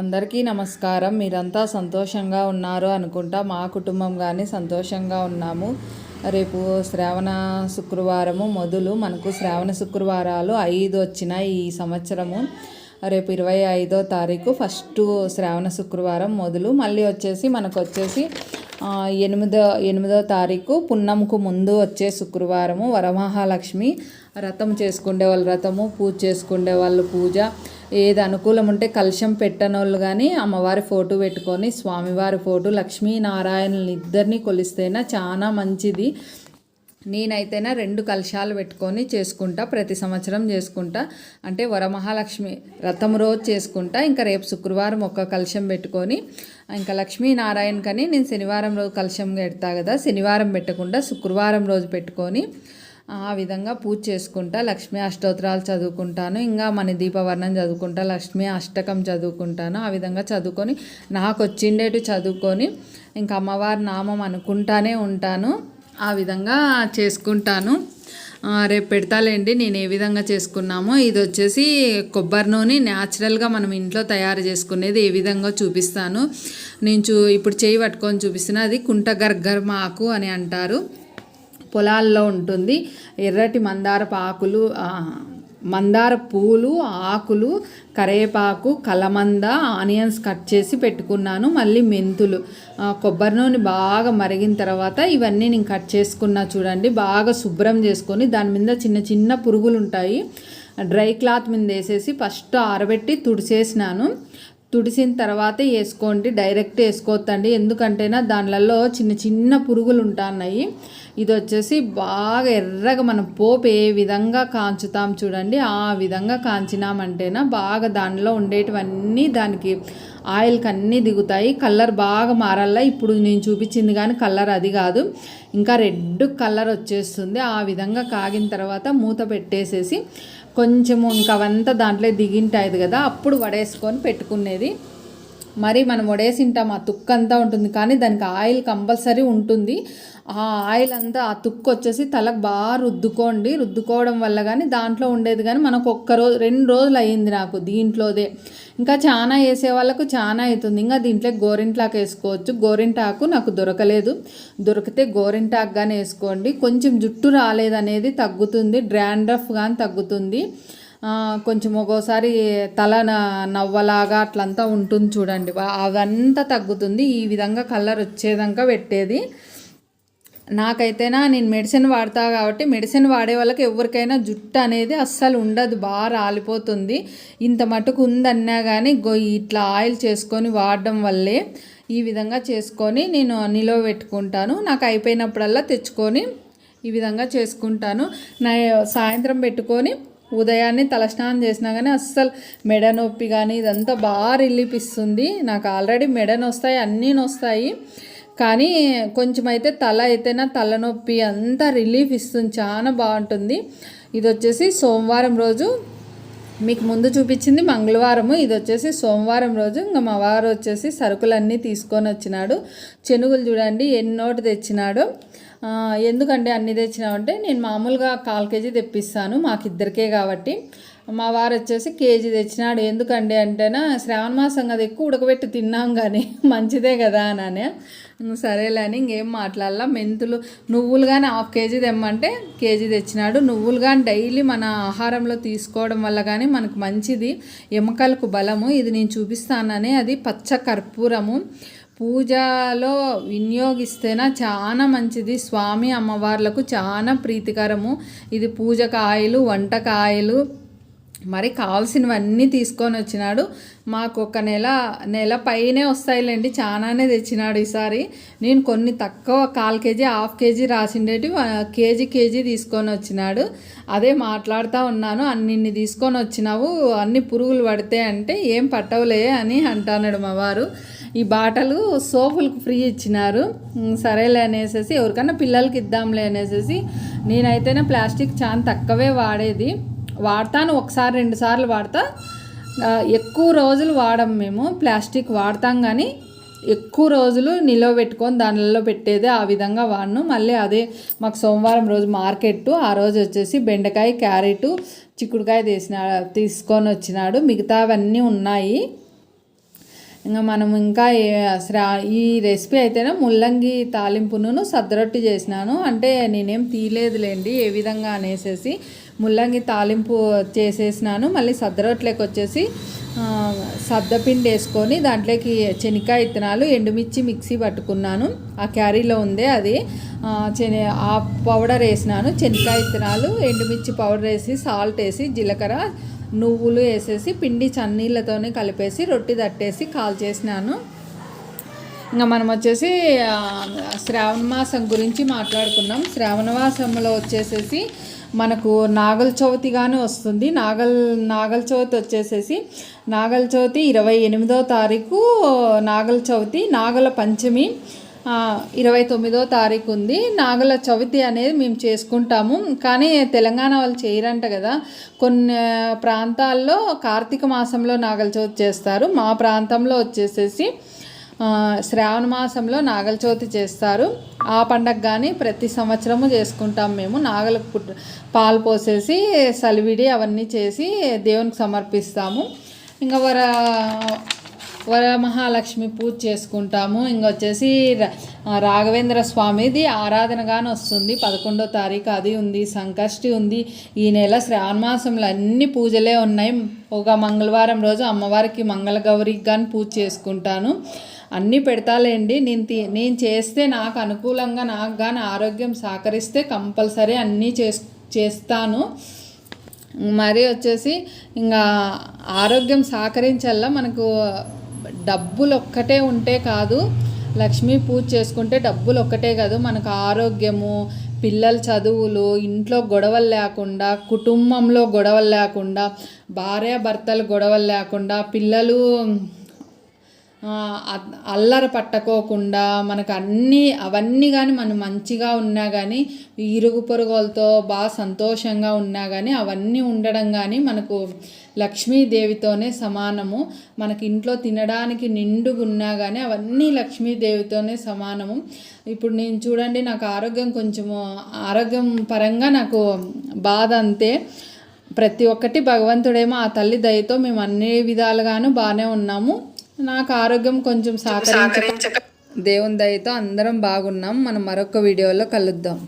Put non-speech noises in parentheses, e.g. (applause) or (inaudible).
అందరికీ నమస్కారం. మీరంతా సంతోషంగా ఉన్నారు అనుకుంటా మా కుటుంబం కానీ సంతోషంగా ఉన్నాము. రేపు శ్రావణ శుక్రవారము మొదలు మనకు శ్రావణ శుక్రవారాలు ఐదు వచ్చినాయి ఈ సంవత్సరము. రేపు ఇరవై ఐదో తారీఖు ఫస్ట్ శ్రావణ శుక్రవారం మొదలు. మళ్ళీ వచ్చేసి మనకు వచ్చేసి ఎనిమిదో ఎనిమిదో తారీఖు పున్నంకు ముందు వచ్చే శుక్రవారము వరమహాలక్ష్మి. రథం చేసుకునే వాళ్ళు రథము పూజ చేసుకునే వాళ్ళు పూజ. ఏది అనుకూలం ఉంటే కలశం పెట్టనోళ్ళు కానీ అమ్మవారి ఫోటో పెట్టుకొని స్వామివారి ఫోటో లక్ష్మీనారాయణుని ఇద్దరిని కొలిస్తేనే చాలా మంచిది. నేనైతేనా రెండు కలశాలు పెట్టుకొని చేసుకుంటా ప్రతి సంవత్సరం చేసుకుంటా. అంటే వరమహాలక్ష్మి రథం రోజు చేసుకుంటా ఇంకా రేపు శుక్రవారం ఒక కలశం పెట్టుకొని ఇంకా లక్ష్మీనారాయణ కానీ నేను శనివారం రోజు కలశం పెడతా కదా శనివారం పెట్టకుండా శుక్రవారం రోజు పెట్టుకొని ఆ విధంగా పూజ చేసుకుంటా లక్ష్మీ అష్టోత్తరాలు చదువుకుంటాను ఇంకా మన దీపవర్ణం చదువుకుంటా లక్ష్మీ అష్టకం చదువుకుంటాను ఆ విధంగా చదువుకొని నాకు వచ్చిండేటి చదువుకొని ఇంకా అమ్మవారి నామం అనుకుంటానే ఉంటాను ఆ విధంగా చేసుకుంటాను. రేపు పెడతాలేండి నేను ఏ విధంగా చేసుకున్నామో ఇది వచ్చేసి కొబ్బరి నూనె న్యాచురల్గా మనం ఇంట్లో తయారు చేసుకునేది ఏ విధంగా చూపిస్తాను. నేను చూ ఇప్పుడు చేయి పట్టుకొని చూపిస్తున్నా అది కుంట గర్గర్ మాకు అని అంటారు. పొలాల్లో ఉంటుంది. ఎర్రటి మందార పాకులు మందార పూలు ఆకులు కరేపాకు కలమంద ఆనియన్స్ కట్ చేసి పెట్టుకున్నాను. మళ్ళీ మెంతులు. కొబ్బరి నూనె బాగా మరిగిన తర్వాత ఇవన్నీ నేను కట్ చేసుకున్నా చూడండి. బాగా శుభ్రం చేసుకొని దాని మీద చిన్న చిన్న పురుగులు ఉంటాయి డ్రై క్లాత్ మీద వేసేసి ఫస్ట్ ఆరబెట్టి తుడిచేసినాను తుడిసిన తర్వాత వేసుకోండి డైరెక్ట్ వేసుకోవద్దండి. ఎందుకంటేనా దానిలలో చిన్న చిన్న పురుగులు ఉంటున్నాయి. ఇది వచ్చేసి బాగా ఎర్రగా మనం పోపు ఏ విధంగా కాంచుతాం చూడండి. ఆ విధంగా కాంచినామంటేనా బాగా దానిలో ఉండేటివన్నీ దానికి ఆయిల్కి అన్నీ దిగుతాయి కలర్ బాగా మారాలా? ఇప్పుడు నేను చూపించింది కానీ కలర్ అది కాదు. ఇంకా రెడ్ కలర్ వచ్చేస్తుంది. ఆ విధంగా కాగిన తర్వాత మూత పెట్టేసేసి కొంచెము ఇంకా అవంతా దాంట్లో దిగింటాయి కదా అప్పుడు వడేసుకొని పెట్టుకునేది. మరి మనం వడేసింటాం ఆ తుక్కు అంతా ఉంటుంది. కానీ దానికి ఆయిల్ కంపల్సరీ ఉంటుంది. ఆ ఆయిల్ అంతా ఆ తుక్కు వచ్చేసి తలకు బాగా రుద్దుకోండి. రుద్దుకోవడం వల్ల కానీ దాంట్లో ఉండేది కానీ మనకు ఒక్క రోజు రెండు రోజులు అయ్యింది నాకు దీంట్లోదే. ఇంకా చాలా వేసే వాళ్ళకు చాలా అవుతుంది. ఇంకా దీంట్లో గోరింటాకు వేసుకోవచ్చు. గోరింటాకు నాకు దొరకలేదు. దొరికితే గోరింటాకు కానీ వేసుకోండి. కొంచెం జుట్టు రాలేదనేది తగ్గుతుంది. డ్రాండ్రఫ్ కానీ తగ్గుతుంది. కొంచెం ఒక్కోసారి తల నవ్వలాగా అట్లంతా ఉంటుంది చూడండి. అదంతా అవంతా తగ్గుతుంది. ఈ విధంగా కలర్ వచ్చేదాకా పెట్టేది. నాకైతేనా నేను మెడిసిన్ వాడతా కాబట్టి మెడిసిన్ వాడే వాళ్ళకి ఎవరికైనా జుట్టు అనేది అస్సలు ఉండదు. బాగా రాలిపోతుంది. ఇంత మటుకు ఉందన్నా కానీ గో ఇట్లా ఆయిల్ చేసుకొని వాడడం వల్లే ఈ విధంగా చేసుకొని నేను నిలవ పెట్టుకుంటాను. నాకు అయిపోయినప్పుడల్లా తెచ్చుకొని ఈ విధంగా చేసుకుంటాను. నా సాయంత్రం పెట్టుకొని ఉదయాన్నే తలస్నానం చేసినా కానీ అస్సలు మెడ నొప్పి కానీ ఇదంతా బాగా రిలీఫ్ ఇస్తుంది. నాకు ఆల్రెడీ మెడ నొస్తాయి అన్నీ నొస్తాయి. కానీ కొంచెం అయితే తల అయితేనా తలనొప్పి అంతా రిలీఫ్ ఇస్తుంది చాలా బాగుంటుంది. ఇది వచ్చేసి సోమవారం రోజు. మీకు ముందు చూపించింది మంగళవారము ఇది వచ్చేసి సోమవారం రోజు. ఇంకా మా వారు వచ్చేసి సరుకులన్నీ తీసుకొని వచ్చినాడు. చెనుగులు చూడండి ఎన్నోటి తెచ్చినాడు. ఎందుకండి అన్ని తెచ్చినామంటే నేను మామూలుగా కాల్ కేజీ తెప్పిస్తాను మాకిద్దరికే కాబట్టి. మా వారు వచ్చేసి కేజీ తెచ్చినాడు. ఎందుకండి అంటేనా శ్రావణ మాసం కదా ఎక్కువ ఉడకబెట్టి తిన్నాం కానీ (laughs) మంచిదే కదా అని సరేలే అని ఇంకేం మాట్లాడాల. మెంతులు నువ్వులు కానీ హాఫ్ కేజీ తెమ్మంటే కేజీ తెచ్చినాడు. నువ్వులు కానీ డైలీ మన ఆహారంలో తీసుకోవడం వల్ల కానీ మనకు మంచిది. ఎముకలకు బలము. ఇది నేను చూపిస్తానని అది పచ్చ కర్పూరము. పూజలో వినియోగిస్తేనా చాలా మంచిది. స్వామి అమ్మవార్లకు చాలా ప్రీతికరము. ఇది పూజకాయలు వంటకాయలు. మరి కావాల్సినవన్నీ తీసుకొని వచ్చినాడు. మాకు ఒక నెల నెల పైనే వస్తాయిలేండి. చాలానే తెచ్చినాడు ఈసారి. నేను కొన్ని తక్కువ కాల్ కేజీ హాఫ్ కేజీ రాసిండేటి కేజీ కేజీ తీసుకొని వచ్చినాడు. అదే మాట్లాడుతూ ఉన్నాను. అన్నిన్ని తీసుకొని వచ్చినావు. అన్ని పురుగులు పడితే అంటే ఏం పట్టవులే అని అంటున్నాడు మా వారు. ఈ బాటలు సోపులకు ఫ్రీ ఇచ్చినారు. సరేలే అనేసి ఎవరికన్నా పిల్లలకి ఇద్దాంలే అనేసి నేనైతేనే ప్లాస్టిక్ చాలా తక్కువే వాడేది. వాడతాను ఒకసారి రెండు సార్లు వాడతా. ఎక్కువ రోజులు వాడం మేము ప్లాస్టిక్ వాడతాం కానీ ఎక్కువ రోజులు నిలవ పెట్టుకొని దానిలో పెట్టేదే ఆ విధంగా వాడను. మళ్ళీ అదే మాకు సోమవారం రోజు మార్కెట్ ఆ రోజు వచ్చేసి బెండకాయ క్యారెట్ చిక్కుడుకాయ తీసిన తీసుకొని వచ్చినాడు. మిగతావన్నీ ఉన్నాయి. ఇంకా మనం ఇంకా శ్రా ఈ రెసిపీ అయితేనే ముల్లంగి తాలింపును సద్దరొట్టి చేసినాను. అంటే నేనేం తీయలేదులేండి ఏ విధంగా అనేసేసి ముల్లంగి తాలింపు చేసేసినాను. మళ్ళీ సద్దరొట్లోకి వచ్చేసి సద్దపిండి వేసుకొని దాంట్లోకి శనక్కాయ విత్తనాలు ఎండుమిర్చి మిక్సీ పట్టుకున్నాను. ఆ క్యారీలో ఉందే అది. ఆ, శని ఆ పౌడర్ వేసినాను. శనక్కాయ విత్తనాలు ఎండుమిర్చి పౌడర్ వేసి సాల్ట్ వేసి జీలకర్ర నువ్వులు వేసేసి పిండి చన్నీళ్ళతోనే కలిపేసి రొట్టి తట్టేసి కాల్ చేసినాను. ఇంకా మనం వచ్చేసి శ్రావణ మాసం గురించి మాట్లాడుకున్నాం శ్రావణ మాసంలో వచ్చేసేసి మనకు నాగల చవితి కానీ వస్తుంది. నాగల్ నాగల చవితి వచ్చేసేసి నాగల చవితి ఇరవై ఎనిమిదో తారీఖు నాగల చవితి నాగల పంచమి ఇరవై తొమ్మిదో తారీఖు ఉంది. నాగల చవితి అనేది మేము చేసుకుంటాము. కానీ తెలంగాణ వాళ్ళు చేయరంట కదా. కొన్ని ప్రాంతాల్లో కార్తీక మాసంలో నాగల చవితి చేస్తారు. మా ప్రాంతంలో వచ్చేసేసి శ్రావణ మాసంలో నాగల చవితి చేస్తారు. ఆ పండగ కానీ ప్రతి సంవత్సరము చేసుకుంటాం మేము. నాగలకు పుట్ పాలు పోసేసి సలివిడి అవన్నీ చేసి దేవునికి సమర్పిస్తాము. ఇంకా వర వరమహాలక్ష్మి పూజ చేసుకుంటాము. ఇంకొచ్చేసి ర- రాఘవేంద్ర స్వామిది ఆరాధనగానే వస్తుంది. పదకొండో తారీఖు అది ఉంది సంకష్టి ఉంది. ఈ నెల శ్రావణ మాసంలో అన్ని పూజలే ఉన్నాయి. ఒక మంగళవారం రోజు అమ్మవారికి మంగళగౌరికి కానీ పూజ చేసుకుంటాను. అన్నీ పెడతాలేండి. నేను నేను చేస్తే నాకు అనుకూలంగా నాకు కానీ ఆరోగ్యం సహకరిస్తే కంపల్సరీ అన్నీ చేస్ చేస్తాను. మరి వచ్చేసి ఇంకా ఆరోగ్యం సహకరించల్లా మనకు డబ్బులు ఒక్కటే ఉంటే కాదు లక్ష్మీ పూజ చేసుకుంటే డబ్బులు ఒక్కటే కాదు. మనకు ఆరోగ్యము పిల్లల చదువులు ఇంట్లో గొడవలు లేకుండా కుటుంబంలో గొడవలు లేకుండా భార్య భర్తలు గొడవలు లేకుండా పిల్లలు అల్లర పట్టకోకుండా మనకు అన్నీ అవన్నీ కానీ మనం మంచిగా ఉన్నా కానీ ఇరుగు పొరుగులతో బాగా సంతోషంగా ఉన్నా కానీ అవన్నీ ఉండడం కానీ మనకు లక్ష్మీదేవితోనే సమానము. మనకి ఇంట్లో తినడానికి నిండుగా ఉన్నా కానీ అవన్నీ లక్ష్మీదేవితోనే సమానము. ఇప్పుడు నేను చూడండి నాకు ఆరోగ్యం కొంచెము ఆరోగ్యం పరంగా నాకు బాధ అంతే. ప్రతి ఒక్కటి భగవంతుడేమో ఆ తల్లి దయతో మేము అన్ని విధాలుగాను బాగానే ఉన్నాము. నాకు ఆరోగ్యం కొంచెం సహకరించ దేవుని దయతో అందరం బాగున్నాం. మనం మరొక వీడియోలో కలుద్దాం.